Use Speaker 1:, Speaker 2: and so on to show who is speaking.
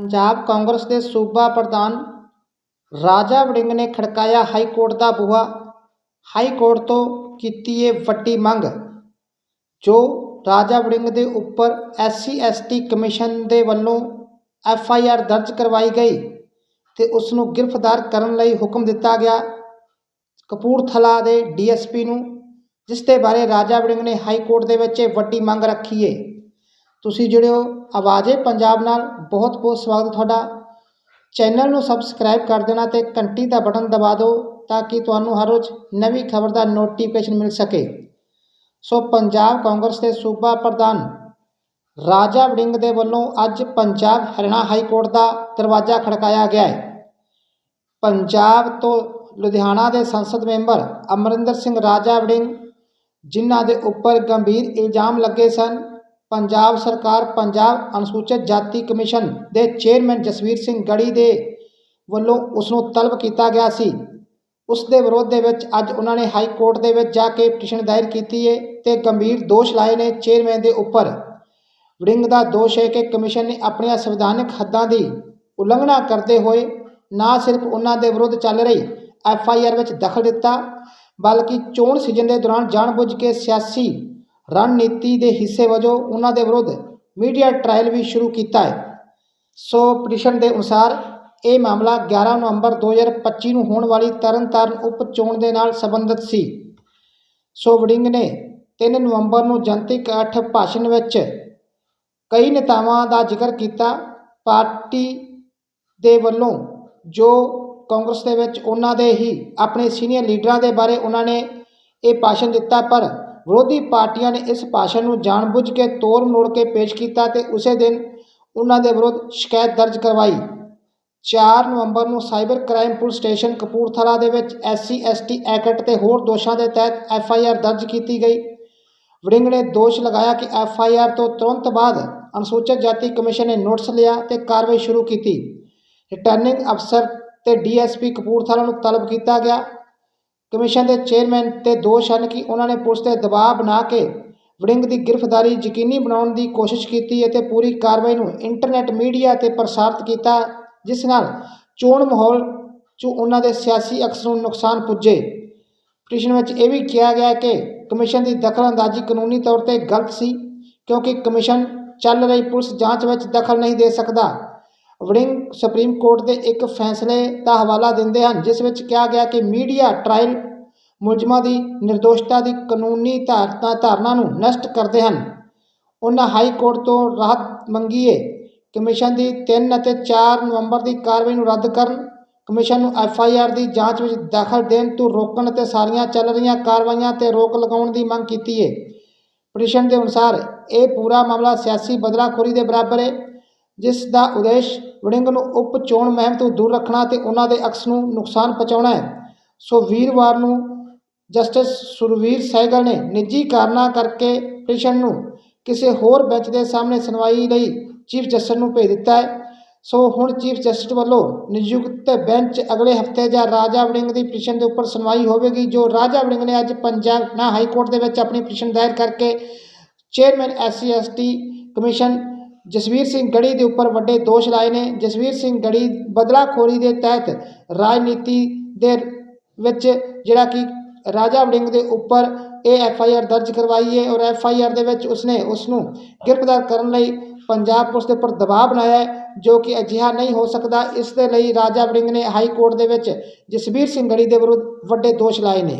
Speaker 1: ਪੰਜਾਬ ਕਾਂਗਰਸ ਦੇ ਸੂਬਾ ਪ੍ਰਧਾਨ ਰਾਜਾ ਵੜਿੰਗ ਨੇ ਖੜਕਾਇਆ ਹਾਈ ਕੋਰਟ ਦਾ ਬੂਹਾ। ਹਾਈ ਕੋਰਟ ਤੋਂ ਕੀਤੀ ਇਹ ਵੱਡੀ ਮੰਗ, ਜੋ ਰਾਜਾ ਵੜਿੰਗ ਦੇ ਉੱਪਰ ਐਸਸੀ ਐਸਟੀ ਕਮਿਸ਼ਨ ਦੇ ਵੱਲੋਂ ਐਫ ਆਈ ਆਰ ਦਰਜ ਕਰਵਾਈ ਗਈ ਤੇ ਉਸ ਨੂੰ ਗ੍ਰਿਫਤਾਰ ਕਰਨ ਲਈ ਹੁਕਮ ਦਿੱਤਾ ਗਿਆ। ਕਪੂਰਥਲਾ ਦੇ ਡੀਐਸਪੀ ਨੂੰ, ਜਿਸ ਦੇ ਬਾਰੇ ਰਾਜਾ ਵੜਿੰਗ ਨੇ ਹਾਈ ਕੋਰਟ ਦੇ ਵਿੱਚ ਇਹ ਵੱਡੀ ਮੰਗ ਰੱਖੀ ਏ। ਤੁਸੀਂ ਜਿਹੜੇ ਹੋ ਆਵਾਜ਼ੇ ਪੰਜਾਬ ਨਾਲ। ਬਹੁਤ ਬਹੁਤ ਸਵਾਗਤ ਤੁਹਾਡਾ। ਚੈਨਲ ਨੂੰ ਸਬਸਕ੍ਰਾਈਬ ਕਰ ਦੇਣਾ ਤੇ ਘੰਟੀ ਦਾ ਬਟਨ ਦਬਾ ਦਿਓ ਤਾਂ ਕਿ ਤੁਹਾਨੂੰ ਹਰ ਰੋਜ਼ ਨਵੀਂ ਖਬਰ ਦਾ ਨੋਟੀਫਿਕੇਸ਼ਨ ਮਿਲ ਸਕੇ। ਸੋ ਪੰਜਾਬ ਕਾਂਗਰਸ ਦੇ ਸੂਬਾ ਪ੍ਰਧਾਨ ਰਾਜਾ ਵੜਿੰਗ ਦੇ ਵੱਲੋਂ ਅੱਜ ਪੰਜਾਬ ਹਰਿਆਣਾ ਹਾਈ ਕੋਰਟ ਦਾ ਦਰਵਾਜ਼ਾ ਖੜਕਾਇਆ ਗਿਆ ਹੈ। ਪੰਜਾਬ ਤੋਂ ਲੁਧਿਆਣਾ ਦੇ ਸੰਸਦ ਮੈਂਬਰ ਅਮਰਿੰਦਰ ਸਿੰਘ ਰਾਜਾ ਵੜਿੰਗ, ਜਿਨ੍ਹਾਂ ਦੇ ਉੱਪਰ ਗੰਭੀਰ ਇਲਜ਼ਾਮ ਲੱਗੇ ਸਨ ਪੰਜਾਬ ਸਰਕਾਰ, ਪੰਜਾਬ ਅਨੁਸੂਚਿਤ ਜਾਤੀ ਕਮਿਸ਼ਨ ਦੇ ਚੇਅਰਮੈਨ ਜਸਵੀਰ ਸਿੰਘ ਗੜੀ ਦੇ ਵੱਲੋਂ ਉਸ ਨੂੰ ਤਲਬ ਕੀਤਾ ਗਿਆ ਸੀ। ਉਸ ਦੇ ਵਿਰੋਧ ਦੇ ਵਿੱਚ ਅੱਜ ਉਹਨਾਂ ਨੇ ਹਾਈ ਕੋਰਟ ਦੇ ਵਿੱਚ ਜਾ ਕੇ ਪਟੀਸ਼ਨ ਦਾਇਰ ਕੀਤੀ ਹੈ ਤੇ ਗੰਭੀਰ ਦੋਸ਼ ਲਾਏ ਨੇ ਚੇਅਰਮੈਨ ਦੇ ਉੱਪਰ। ਵੜਿੰਗ ਦਾ ਦੋਸ਼ ਹੈ ਕਿ ਕਮਿਸ਼ਨ ਨੇ ਆਪਣੀਆਂ ਸੰਵਿਧਾਨਕ ਹੱਦਾਂ ਦੀ ਉਲੰਘਣਾ ਕਰਦੇ ਹੋਏ ਨਾ ਸਿਰਫ ਉਹਨਾਂ ਦੇ ਵਿਰੁੱਧ ਚੱਲ ਰਹੀ ਐਫ ਆਈ ਆਰ ਵਿੱਚ ਦਖਲ ਦਿੱਤਾ, ਬਲਕਿ ਚੋਣ ਸੀਜ਼ਨ ਦੇ ਦੌਰਾਨ ਜਾਣਬੁੱਝ ਕੇ ਸਿਆਸੀ ਰਣਨੀਤੀ ਦੇ ਹਿੱਸੇ ਵਜੋਂ ਉਹਨਾਂ ਦੇ ਵਿਰੁੱਧ ਮੀਡੀਆ ਟ੍ਰਾਇਲ ਵੀ ਸ਼ੁਰੂ ਕੀਤਾ ਹੈ। ਸੋ ਪਟੀਸ਼ਨ ਦੇ ਅਨੁਸਾਰ ਇਹ ਮਾਮਲਾ 11 ਨਵੰਬਰ 2025 ਨੂੰ ਹੋਣ ਵਾਲੀ ਤਰਨਤਾਰਨ ਉਪ ਚੋਣ ਦੇ ਨਾਲ ਸੰਬੰਧਿਤ ਸੀ। ਸੋ ਵੜਿੰਗ ਨੇ 3 ਨਵੰਬਰ ਨੂੰ ਜਨਤਕ ਇਕੱਠ ਭਾਸ਼ਣ ਵਿੱਚ ਕਈ ਨੇਤਾਵਾਂ ਦਾ ਜ਼ਿਕਰ ਕੀਤਾ। ਪਾਰਟੀ ਦੇ ਵੱਲੋਂ ਜੋ ਕਾਂਗਰਸ ਦੇ ਵਿੱਚ ਉਹਨਾਂ ਦੇ ਹੀ ਆਪਣੇ ਸੀਨੀਅਰ ਲੀਡਰਾਂ ਦੇ ਬਾਰੇ ਉਹਨਾਂ ਨੇ ਇਹ ਭਾਸ਼ਣ ਦਿੱਤਾ, ਪਰ ਵਿਰੋਧੀ ਪਾਰਟੀਆਂ ਨੇ ਇਸ ਭਾਸ਼ਣ ਨੂੰ ਜਾਣਬੁੱਝ ਕੇ ਤੋੜ ਮੋੜ ਕੇ ਪੇਸ਼ ਕੀਤਾ ਤੇ ਉਸੇ ਦਿਨ ਉਹਨਾਂ ਦੇ ਵਿਰੁੱਧ ਸ਼ਿਕਾਇਤ ਦਰਜ ਕਰਵਾਈ। 4 ਨਵੰਬਰ ਨੂੰ cyber crime police station Kapurthala ਦੇ ਵਿੱਚ ਐਸਸੀ, ਐਸਟੀ, ਐਕਟ ਤੇ ਹੋਰ ਦੋਸ਼ਾਂ ਦੇ ਤਹਿਤ ਐਫ ਆਈ ਆਰ ਦਰਜ ਕੀਤੀ ਗਈ। ਵੜਿੰਗ ਨੇ ਦੋਸ਼ ਲਗਾਇਆ ਕਿ ਐਫ ਆਈ ਆਰ ਤੋਂ ਤੁਰੰਤ ਬਾਅਦ ਅਨੁਸੂਚਿਤ ਜਾਤੀ ਕਮਿਸ਼ਨ ਨੇ ਨੋਟਿਸ ਲਿਆ ਤੇ ਕਾਰਵਾਈ ਸ਼ੁਰੂ ਕੀਤੀ। ਰਿਟਰਨਿੰਗ ਅਫਸਰ ਤੇ ਡੀਐਸਪੀ ਕਪੂਰਥਲਾ ਨੂੰ ਤਲਬ ਕੀਤਾ ਗਿਆ। ਕਮਿਸ਼ਨ ਦੇ ਚੇਅਰਮੈਨ ਤੇ ਦੋਸ਼ ਹਨ ਕਿ ਉਹਨਾਂ ਨੇ ਪੁਲਿਸ ਤੇ ਦਬਾਅ ਬਣਾ ਕੇ ਵੜਿੰਗ ਦੀ ਗ੍ਰਿਫਤਾਰੀ ਯਕੀਨੀ ਬਣਾਉਣ ਦੀ ਕੋਸ਼ਿਸ਼ ਕੀਤੀ ਅਤੇ ਪੂਰੀ ਕਾਰਵਾਈ ਨੂੰ ਇੰਟਰਨੈਟ ਮੀਡੀਆ ਤੇ ਪ੍ਰਸਾਰਿਤ ਕੀਤਾ, ਜਿਸ ਨਾਲ ਚੋਣ ਮਾਹੌਲ 'ਚ ਉਹਨਾਂ ਦੇ ਸਿਆਸੀ ਅਕਸ ਨੂੰ ਨੁਕਸਾਨ ਪੁੱਜੇ। ਪਟੀਸ਼ਨ ਵਿੱਚ ਇਹ ਵੀ ਕਿਹਾ ਗਿਆ ਕਿ ਕਮਿਸ਼ਨ ਦੀ ਦਖਲਅੰਦਾਜ਼ੀ ਕਾਨੂੰਨੀ ਤੌਰ ਤੇ ਗਲਤ ਸੀ, ਕਿਉਂਕਿ ਕਮਿਸ਼ਨ ਚੱਲ ਰਹੀ ਪੁਲਿਸ ਜਾਂਚ ਵਿੱਚ ਦਖਲ ਨਹੀਂ ਦੇ ਸਕਦਾ। ਵੜਿੰਗ ਸੁਪਰੀਮ ਕੋਰਟ ਦੇ ਇੱਕ ਫੈਸਲੇ ਦਾ ਹਵਾਲਾ ਦਿੰਦੇ ਹਨ, ਜਿਸ ਵਿੱਚ ਕਿਹਾ ਗਿਆ ਕਿ ਮੀਡੀਆ ਟ੍ਰਾਇਲ ਮੁਲਜ਼ਮਾਂ ਦੀ ਨਿਰਦੋਸ਼ਤਾ ਦੀ ਕਾਨੂੰਨੀ ਧਾਰਨਾ ਧਾਰਨਾ ਨੂੰ ਨਸ਼ਟ ਕਰਦੇ ਹਨ। ਉਹਨਾਂ ਹਾਈ ਕੋਰਟ ਤੋਂ ਰਾਹਤ ਮੰਗੀ ਹੈ ਕਮਿਸ਼ਨ ਦੀ 3 ਅਤੇ 4 ਨਵੰਬਰ ਦੀ ਕਾਰਵਾਈ ਨੂੰ ਰੱਦ ਕਰਨ, ਕਮਿਸ਼ਨ ਨੂੰ ਐਫ ਆਈ ਆਰ ਦੀ ਜਾਂਚ ਵਿੱਚ ਦਾਖਲ ਦੇਣ ਤੋਂ ਰੋਕਣ ਅਤੇ ਸਾਰੀਆਂ ਚੱਲ ਰਹੀਆਂ ਕਾਰਵਾਈਆਂ ਤੇ ਰੋਕ ਲਗਾਉਣ ਦੀ ਮੰਗ ਕੀਤੀ ਹੈ ਪਟੀਸ਼ਨ ਦੇ ਅਨੁਸਾਰ ਇਹ ਪੂਰਾ ਮਾਮਲਾ ਸਿਆਸੀ ਬਦਲਾਖੋਰੀ ਦੇ ਬਰਾਬਰ ਹੈ ਜਿਸ ਦਾ ਉਦੇਸ਼ ਵੜਿੰਗ ਨੂੰ ਉਪ ਚੋਣ ਮੁਹਿੰਮ ਤੋਂ ਦੂਰ ਰੱਖਣਾ ਤੇ ਉਹਨਾਂ ਦੇ ਅਕਸ ਨੂੰ ਨੁਕਸਾਨ ਪਹੁੰਚਾਉਣਾ ਹੈ। ਸੋ ਵੀਰਵਾਰ ਨੂੰ ਜਸਟਿਸ ਸੁਰਵੀਰ ਸਹਿਗਲ ਨੇ ਨਿੱਜੀ ਕਾਰਨਾਂ ਕਰਕੇ ਪਟੀਸ਼ਨ ਨੂੰ ਕਿਸੇ ਹੋਰ ਬੈਂਚ ਦੇ ਸਾਹਮਣੇ ਸੁਣਵਾਈ ਲਈ ਚੀਫ ਜਸਟਿਸ ਨੂੰ ਭੇਜ ਦਿੱਤਾ ਹੈ। ਸੋ ਹੁਣ ਚੀਫ ਜਸਟਿਸ ਵੱਲੋਂ ਨਿਯੁਕਤ ਬੈਂਚ ਅਗਲੇ ਹਫ਼ਤੇ ਜਾਂ ਰਾਜਾ ਵੜਿੰਗ ਦੀ ਪਟੀਸ਼ਨ ਦੇ ਉੱਪਰ ਸੁਣਵਾਈ ਹੋਵੇਗੀ, ਜੋ ਰਾਜਾ ਵੜਿੰਗ ਨੇ ਅੱਜ ਪੰਜਾਬ ਨਾ ਹਾਈ ਕੋਰਟ ਦੇ ਵਿੱਚ ਆਪਣੀ ਪਟੀਸ਼ਨ ਦਾਇਰ ਕਰਕੇ chairman SC ST commission Jasvir Singh Garhi ਦੇ ਉੱਪਰ ਵੱਡੇ ਦੋਸ਼ ਲਾਏ ਨੇ। ਜਸਵੀਰ ਸਿੰਘ ਗੜੀ ਬਦਲਾਖੋਰੀ ਦੇ ਤਹਿਤ ਰਾਜਨੀਤੀ ਦੇ ਵਿੱਚ ਜਿਹੜਾ ਕਿ ਰਾਜਾ ਵੜਿੰਗ ਦੇ ਉੱਪਰ ਇਹ ਐਫ ਆਈ ਆਰ ਦਰਜ ਕਰਵਾਈ ਹੈ ਔਰ ਐਫ ਆਈ ਆਰ ਦੇ ਵਿੱਚ ਉਸਨੇ ਉਸ ਨੂੰ ਗ੍ਰਿਫਤਾਰ ਕਰਨ ਲਈ ਪੰਜਾਬ ਪੁਲਿਸ ਦੇ ਉੱਪਰ ਦਬਾਅ ਬਣਾਇਆ ਹੈ, ਜੋ ਕਿ ਅਜਿਹਾ ਨਹੀਂ ਹੋ ਸਕਦਾ। ਇਸ ਦੇ ਲਈ ਰਾਜਾ ਵੜਿੰਗ ਨੇ ਹਾਈ ਕੋਰਟ ਦੇ ਵਿੱਚ ਜਸਵੀਰ ਸਿੰਘ ਗੜੀ ਦੇ ਵਿਰੁੱਧ ਵੱਡੇ ਦੋਸ਼ ਲਾਏ ਨੇ।